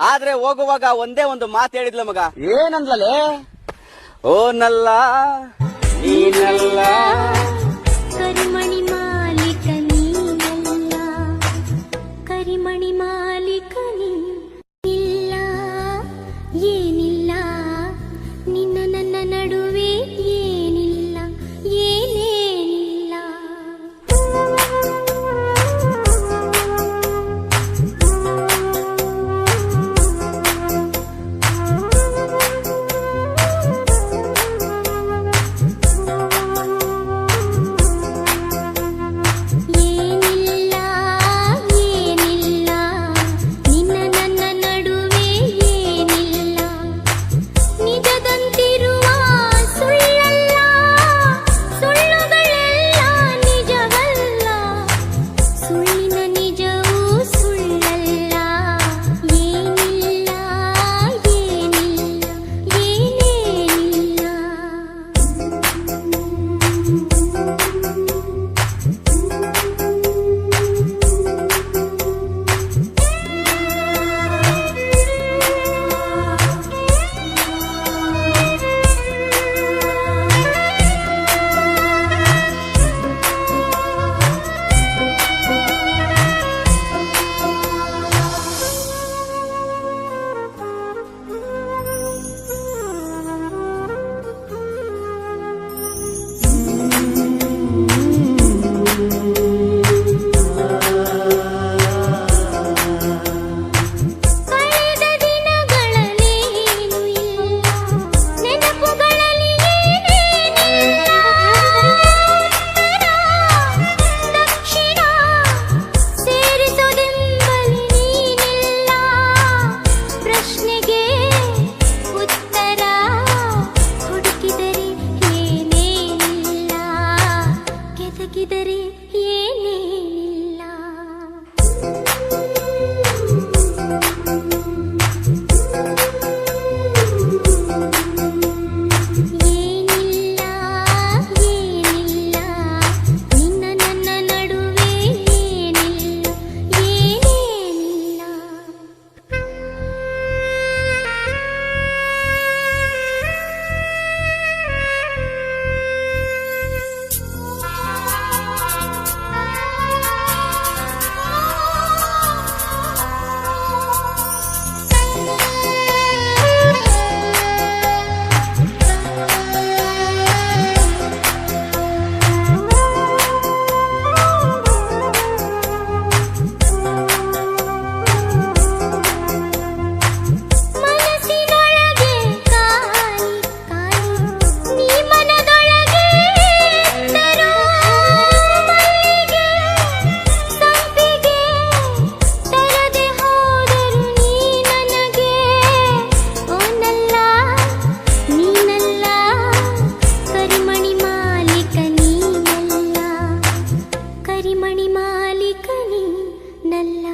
ಆದ್ರೆ ಹೋಗುವಾಗ ಒಂದೇ ಒಂದು ಮಾತು ಹೇಳಿದ್ಲ ಮಗ. ಏನಂದ್ಲಲೇ? ಓ ನಲ್ಲ ನೀನಲ್ಲ. ಕರಿಮಣಿ ಮಾಲೀಕ ನೀನಲ್ಲ. ಕರಿಮಣಿ ಮಾಲೀಕ ನೀನಿಲ್ಲ. ಏನಿಲ್ಲ. ನಿನ್ನ ನನ್ನ ನಡುವೆ മണിമാലികനി നല്ല.